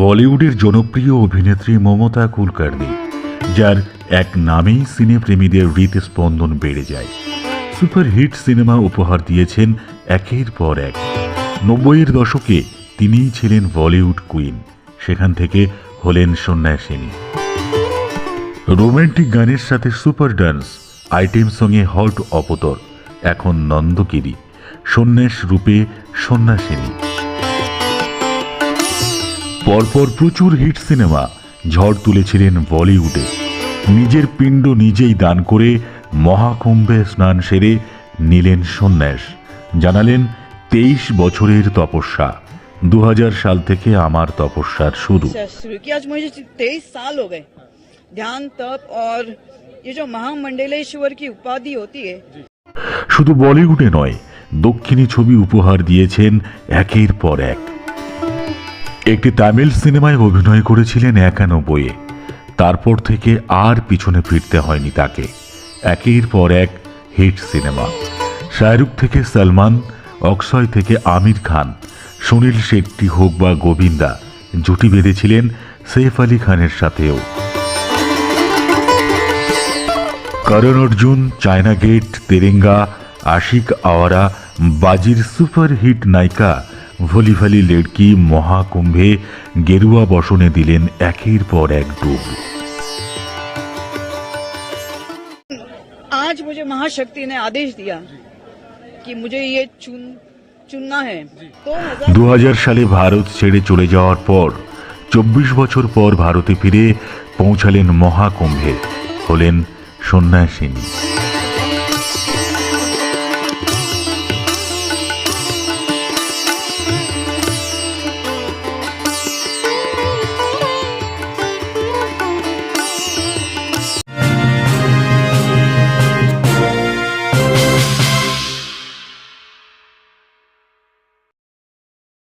বলিউডের জনপ্রিয় অভিনেত্রী মমতা কুলকার্নি যার এক নামেই সিনেপ্রেমীদের হৃদস্পন্দন বেড়ে যায়। সুপারহিট সিনেমা উপহার দিয়েছেন একের পর এক। নব্বইয়ের দশকে তিনিই ছিলেন বলিউড কুইন, সেখান থেকে হলেন সন্ন্যাসিনী। রোমান্টিক গানের সাথে সুপার ডান্স, আইটেম সঙ্গে হট অপতর, এখন নন্দগিরি, সন্ন্যাস রূপে সন্ন্যাসিনী। পরপর প্রচুর হিট সিনেমা ঝড় তুলেছিলেন বলিউডে। নিজের পিণ্ড নিজেই দান করে মহাকুম্ভে স্নান সেরে নিলেন সন্ন্যাস। জানালেন তেইশ বছরের তপস্যা দু হাজার সাল থেকে আমার তপস্যার শুরু। আচ্ছা, তেইশ সাল ধ্যান তপ আর কি উপাধি হতি শুধু বলিউডে নয় দক্ষিণী ছবি উপহার দিয়েছেন একের পর এক। একটি তামিল সিনেমায় অভিনয় করেছিলেন একানব্বইয়ে। তারপর থেকে আর পিছনে ফিরতে হয়নি তাকে। একের পর এক হিট সিনেমা। শাহরুখ থেকে সলমান, অক্ষয় থেকে আমির খান, সুনীল শেট্টি হোক বা গোবিন্দা, জুটি বেঁধেছিলেন সৈফ আলী খানের সাথেও। করণ অর্জুন, চায়না গেট, তেরেঙ্গা, আশিক আওয়ারা, বাজির সুপার হিট নায়িকা ভলিভালি লেডকি মহাকুম্ভে গেরুয়া বসনে দিলেন একের পর এক ডুব आज मुझे महाशक्ति ने आदेश दिया कि मुझे ये चुन चुनना है तो हजार দু সালে ভারত ছেড়ে চলে যাওয়ার পর চব্বিশ বছর পর ভারতে ফিরে পৌঁছালেন মহাকুম্ভে হলেন সন্ন্যাসিনী